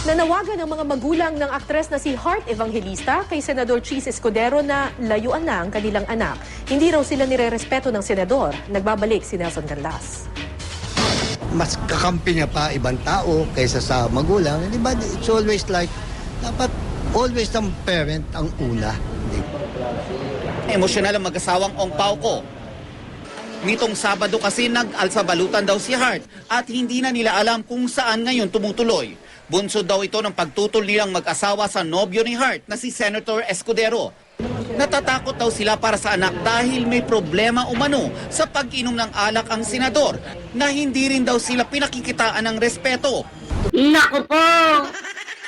Nanawagan ang mga magulang ng aktres na si Heart Evangelista kay Senador Cheese Escudero na layuan na ang kanilang anak. Hindi raw sila nirerespeto ng senador. Nagbabalik si Nelson Gandas. mas kakampi niya pa ibang tao kaysa sa magulang. Di ba? It's always like, dapat always ang parent ang una. Emosyonal ang mag-asawang Ong Pao ko. Nitong Sabado kasi nag-alsa balutan daw si Hart at hindi na nila alam kung saan ngayon tumutuloy. Bunso daw ito ng pagtutol nilang mag-asawa sa nobyo ni Hart na si Senator Escudero. Natatakot daw sila para sa anak dahil may problema umano sa pag-inom ng alak ang senador na hindi rin daw sila pinakikitaan ng respeto. Nako po!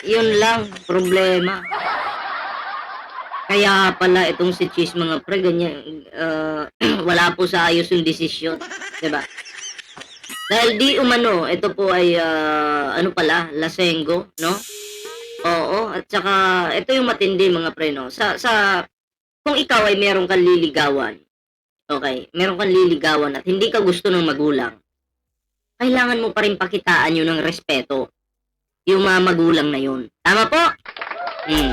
Yun lang, problema. Kaya pala itong si Cheese mga pre, ganyan, ah, wala po sa ayos yung desisyon. 'di ba? Dahil di umano, ito po ay, ah, ano pala, lasengo, no? Oo, at saka, ito yung matindi mga pre, no? Sa, sa, kung ikaw ay meron kang liligawan, okay, meron kang liligawan at hindi ka gusto ng magulang, kailangan mo pa rin pakitaan yun ng respeto yung mga magulang na yun. Tama po? Hmm.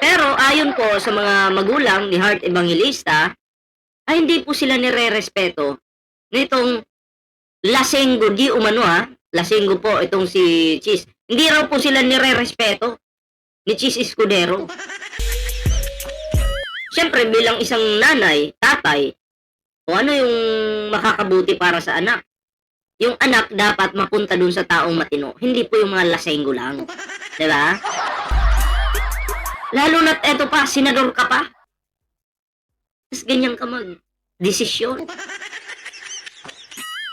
Pero ayon po sa mga magulang ni Heart Evangelista, ay hindi po sila nire-respeto nitong lasenggo, di umano ha, lasenggo po itong si Cheese. Hindi raw po sila nire-respeto ni Cheese Escudero. Siyempre bilang isang nanay, tatay, o ano yung makakabuti para sa anak? yung anak dapat mapunta dun sa taong matino. Hindi po yung mga lasenggo lang. ba? Lalo na't eto pa, senador ka pa. Tapos ganyan ka mag desisyon.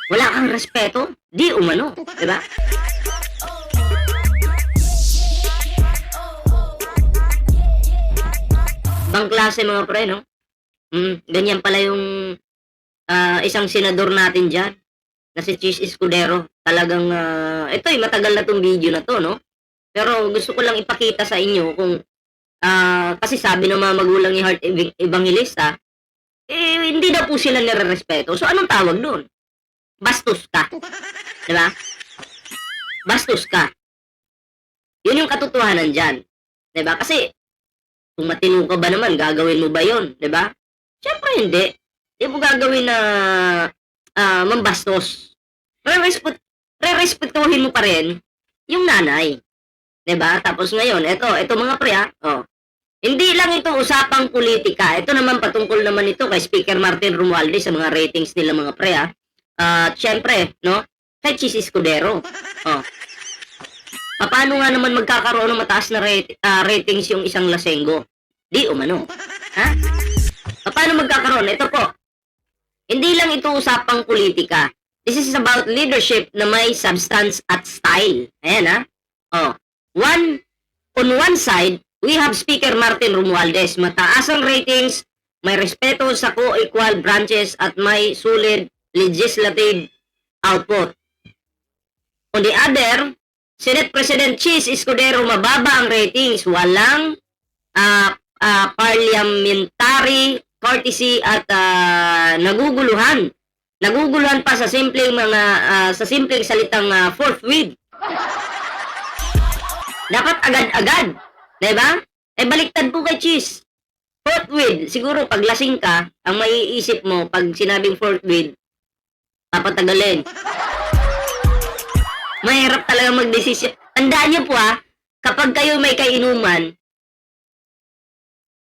Wala kang respeto, di umano, 'di ba? Bang klase mga pre, no? Mm, ganyan pala yung ah, isang senador natin diyan na si Cheese Escudero. Talagang, ah, ito eh, matagal na tong video na to, no? Pero gusto ko lang ipakita sa inyo kung, ah, kasi sabi ng mga magulang ni Heart Ev- Evangelista, eh, hindi daw po sila nire-respeto. So, anong tawag doon? Bastos ka. Di ba? Bastos ka. Yun yung katotohanan dyan. Di ba? Kasi, kung matino ka ba naman, gagawin mo ba yon Di ba? Siyempre hindi. Hindi mo gagawin na ah mambastos. Re-respect, re-respetuhin mo pa rin yung nanay. 'Di ba? Tapos ngayon, eto, eto mga pre ah, oh. Hindi lang ito usapang politika. Ito naman patungkol naman ito kay Speaker Martin Romualdez sa mga ratings nila mga pre ah. At syempre, no? Kay Chis Escudero. Oh. Paano nga naman magkakaroon ng mataas na rate, ah, ratings yung isang lasenggo? Di umano. Ha? Paano magkakaroon? Ito po, hindi lang ito usapang politika. This is about leadership na may substance at style. Ayan ha. Oh. One, on one side, we have Speaker Martin Romualdez. Mataas ang ratings, may respeto sa co-equal branches at may solid legislative output. On the other, Senate President Cheese Escudero mababa ang ratings. Walang ah, ah, parliamentary courtesy at ah, naguguluhan. Naguguluhan pa sa simpleng mga ah, sa simpleng salitang uh, forthwith. Dapat agad-agad, 'di ba? Eh baliktad po kay Cheese. Forthwith, siguro pag lasing ka, ang maiisip mo pag sinabing forthwith, papatagalin. Mahirap talaga magdesisyon. Tandaan niyo po ah, kapag kayo may kainuman,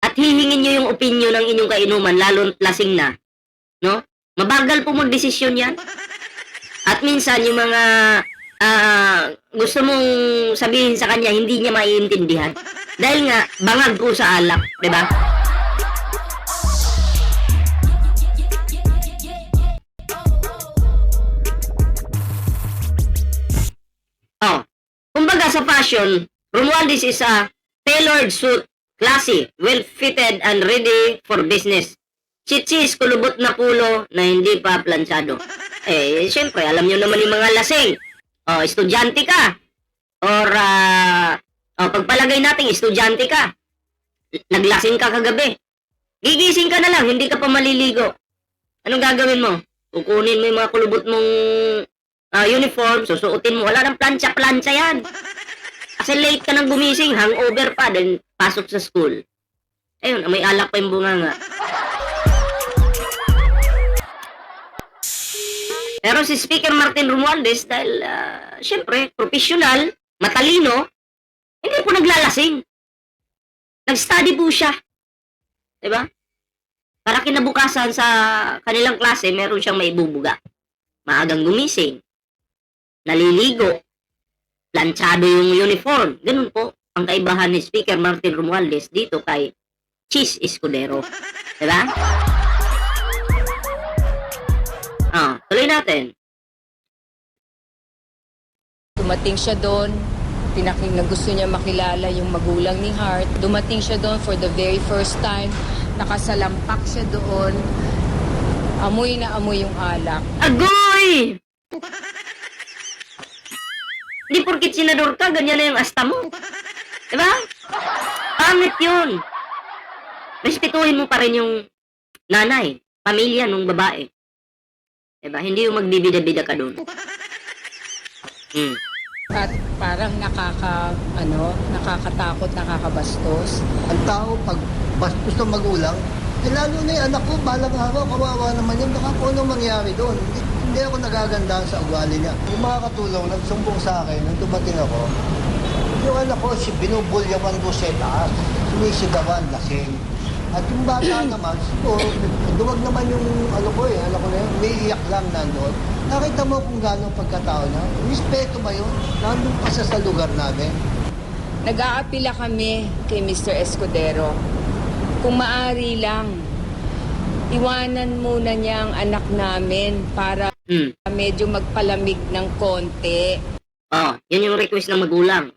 at hihingin nyo yung opinion ng inyong kainuman, lalo lasing na, no? Mabagal po magdesisyon yan. At minsan, yung mga ah, gusto mong sabihin sa kanya, hindi niya maiintindihan. Dahil nga, bangag po sa alak, di ba? Fashion, Romualdez is a tailored suit classy, well-fitted and ready for business. Chichis, kulubot na pulo na hindi pa planchado. Eh, syempre, alam nyo naman yung mga lasing. O, estudyante ka. Or, ah, o, pagpalagay natin, estudyante ka. Naglasing ka kagabi. Gigising ka na lang, hindi ka pa maliligo. Anong gagawin mo? Kukunin mo yung mga kulubot mong ah, uniform, susuotin mo. Wala nang plancha-plancha yan. Kasi late ka nang gumising, hangover pa, then pasok sa school. Ayun, may alak pa yung bunganga. Pero si Speaker Martin Romualdez, dahil, ah, syempre, professional, matalino, hindi po naglalasing. Nag-study po siya. Diba? Para kinabukasan sa kanilang klase, meron siyang maibubuga. Maagang gumising. Naliligo. Planchado yung uniform. Ganun po ang kaibahan ni Speaker Martin Romualdez dito kay Cheese Escudero. Diba? Ah, tuloy natin. Dumating siya doon, tinaking na gusto niya makilala yung magulang ni Hart. Dumating siya doon for the very first time. Nakasalampak siya doon. Amoy na amoy yung alak. Agoy! Hindi porkit senador ka, ganyan na yung asta mo. Diba? Pangit yun. Respetuhin mo pa rin yung nanay, pamilya nung babae. Diba? Hindi yung magbibida-bida ka doon. Hmm. At parang nakaka, ano, nakakatakot, nakakabastos. Ang tao, pag bastos ng magulang, eh lalo na yung anak ko, balang araw, kawawa naman yun. Baka kung anong mangyari doon. Hindi, hindi ako nagagandaan sa ugali niya. Yung mga katulong, nagsumbong sa akin, nung dumating ako, yung anak ko, si binubulyawan doon sa taas. Sinisigawan, lasing. At yung bata naman, siguro, duwag naman yung ano ko eh, ano ko na yun, may iyak lang nandun. Nakita mo kung gano'ng pagkatao niya. Respeto ba yun? Nandun pa siya sa lugar namin. Nag-aapila kami kay Mr. Escudero. Kung maari lang, iwanan muna niya ang anak namin para Hmm. medyo magpalamig ng konti. Oh, yun yung request ng magulang.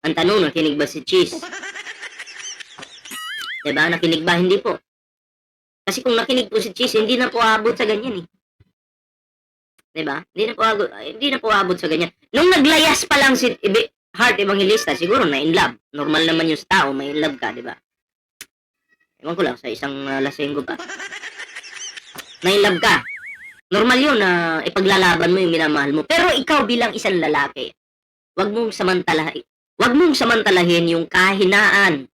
Ang tanong, nakinig ba si Cheese? Diba? Nakinig ba? Hindi po. Kasi kung nakinig po si Cheese, hindi na po aabot sa ganyan eh. Diba? Hindi na po aabot, hindi na po aabot sa ganyan. Nung naglayas pa lang si Ibi- Heart Evangelista, siguro na in love. Normal naman yung tao, may in love ka, diba? Ewan ko lang, sa isang uh, lasenggo pa. Na in love ka. Normal yun na ipaglalaban mo yung minamahal mo. Pero ikaw bilang isang lalaki, wag mong samantalahin, wag mong samantalahin yung kahinaan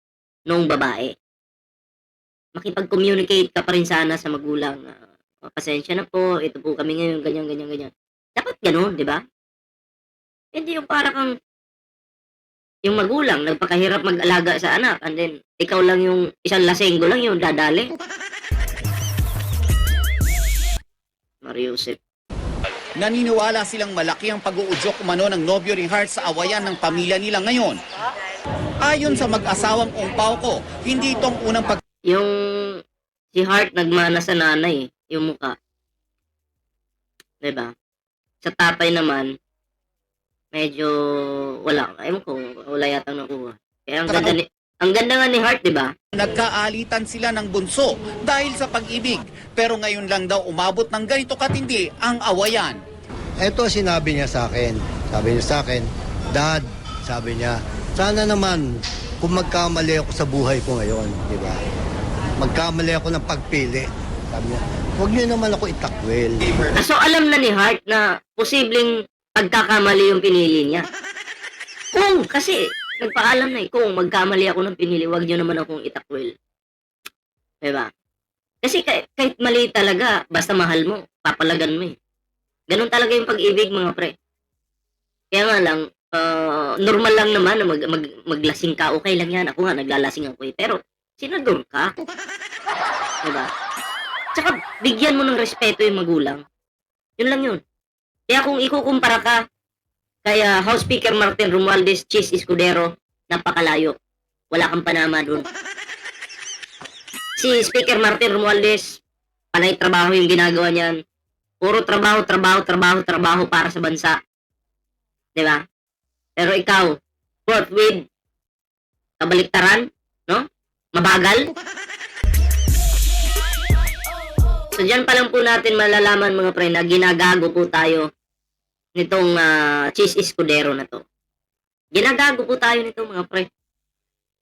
ng babae. Makipag-communicate ka pa rin sana sa magulang. "Oh, pasensya na po, ito po kami ngayon, ganyan, ganyan, ganyan. Dapat ganun, di ba? Hindi yung para kang yung magulang, nagpakahirap mag-alaga sa anak, and then, ikaw lang yung isang lasenggo lang yung dadali. Mariusip. Naniniwala silang malaki ang pag-uudyok umano ng nobyo ni Hart sa awayan ng pamilya nila ngayon. Ayon sa mag-asawang umpaw ko, hindi itong unang pag Yung si Hart nagmana sa nanay, yung muka. 'Di ba? Sa tatay naman, medyo wala. Ayun ko, wala yata nakuha. Kaya ang ganda ni, ang ganda nga ni Hart, 'di ba? nagkaalitan sila ng bunso dahil sa pag-ibig. Pero ngayon lang daw umabot ng ganito katindi ang awayan. Ito sinabi niya sa akin. Sabi niya sa akin, Dad, sabi niya, sana naman kung magkamali ako sa buhay ko ngayon, di ba? Magkamali ako ng pagpili. Sabi niya, huwag niyo naman ako itakwil. Ah, So alam na ni Hart na posibleng pagkakamali yung pinili niya. Kung, kasi nagpaalam na eh, kung magkamali ako ng pinili, wag niyo naman akong itakwil. Diba? Kasi kahit, kahit mali talaga, basta mahal mo, papalagan mo eh. Ganun talaga yung pag-ibig mga pre. Kaya nga lang, ah, normal lang naman na mag, mag, maglasing ka, okay lang yan. Ako nga, naglalasing ako eh. Pero, senador ka. diba? Tsaka, bigyan mo ng respeto yung magulang. Yun lang yun. Kaya kung ikukumpara ka kaya House Speaker Martin Romualdez Cheese Escudero, napakalayo. Wala kang panama dun. Si Speaker Martin Romualdez, panay trabaho yung ginagawa niyan. Puro trabaho, trabaho, trabaho, trabaho para sa bansa. Di ba? Pero ikaw, fourth with kabaliktaran, no? Mabagal. So dyan pa lang po natin malalaman mga pre na ginagago po tayo nitong ah, cheese escudero na to. Ginagago po tayo nito mga pre.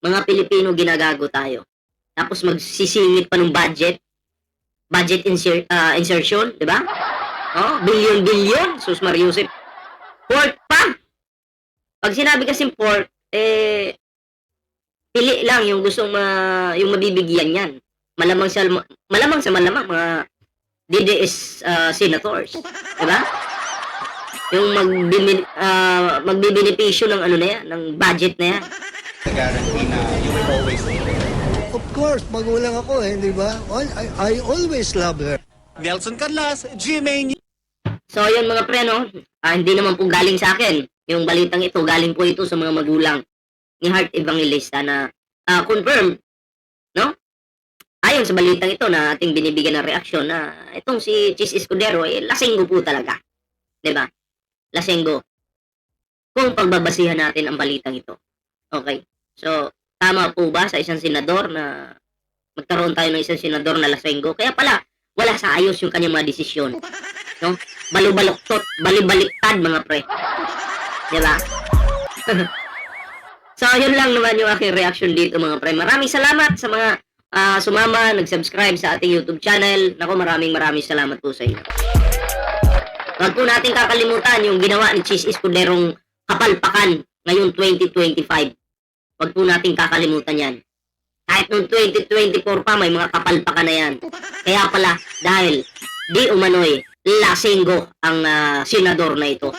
Mga Pilipino ginagago tayo. Tapos magsisingit pa ng budget. Budget insert, ah, insertion, di ba? Oh, billion billion, sus Mariusip. Pork pa. Pag sinabi kasing pork, eh, pili lang yung gustong ma, yung mabibigyan yan. Malamang sa, malamang sa malamang, mga DDS uh, senators. Diba? Yung magbibin, uh, magbibenepisyo ng ano na yan, ng budget na yan. guarantee na you will always. Of course, magulang ako eh, di ba? All- I, I always love her. Nelson Carlas, GMA News. So, yun mga pre, no? Ah, hindi naman po galing sa akin. Yung balitang ito, galing po ito sa mga magulang ni Heart Evangelista na ah, confirm, no? Ayon sa balitang ito na ating binibigyan ng reaksyon na itong si Chis Escudero, eh, lasenggo po talaga. 'Di ba? Lasenggo. Kung pagbabasihan natin ang balitang ito. Okay. So, tama po ba sa isang senador na magkaroon tayo ng isang senador na lasenggo? Kaya pala, wala sa ayos yung kanyang mga desisyon. No? Balubaluktot, balibaliktad mga pre. Di ba? so, yun lang naman yung aking reaction dito mga pre. Maraming salamat sa mga ah, sumama, nag-subscribe sa ating YouTube channel. Nako, maraming maraming salamat po sa inyo. Huwag po natin kakalimutan yung ginawa ni Cheese Escuderong kapalpakan ngayong 2025. Huwag po natin kakalimutan yan. Kahit noong 2024 pa, may mga kapalpakan na yan. Kaya pala, dahil di umano'y lasinggo ang ah, senador na ito.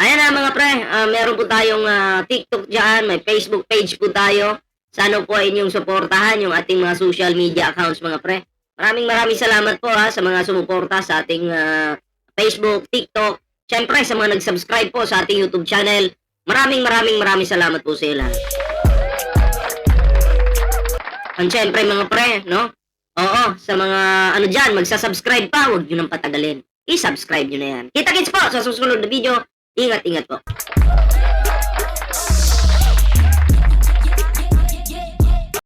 Ayan na mga pre, ah, meron po tayong ah, TikTok dyan, may Facebook page po tayo. Sana po ay inyong suportahan yung ating mga social media accounts mga pre. Maraming maraming salamat po ha sa mga sumuporta sa ating ah, Facebook, TikTok. Siyempre sa mga nag-subscribe po sa ating YouTube channel. Maraming maraming maraming salamat po sa lahat. Ang siyempre mga pre, no? Oo, sa mga ano dyan, magsasubscribe pa, huwag nyo nang patagalin. I-subscribe nyo na yan. Kita-kits po sa susunod na video. Ingat-ingat po.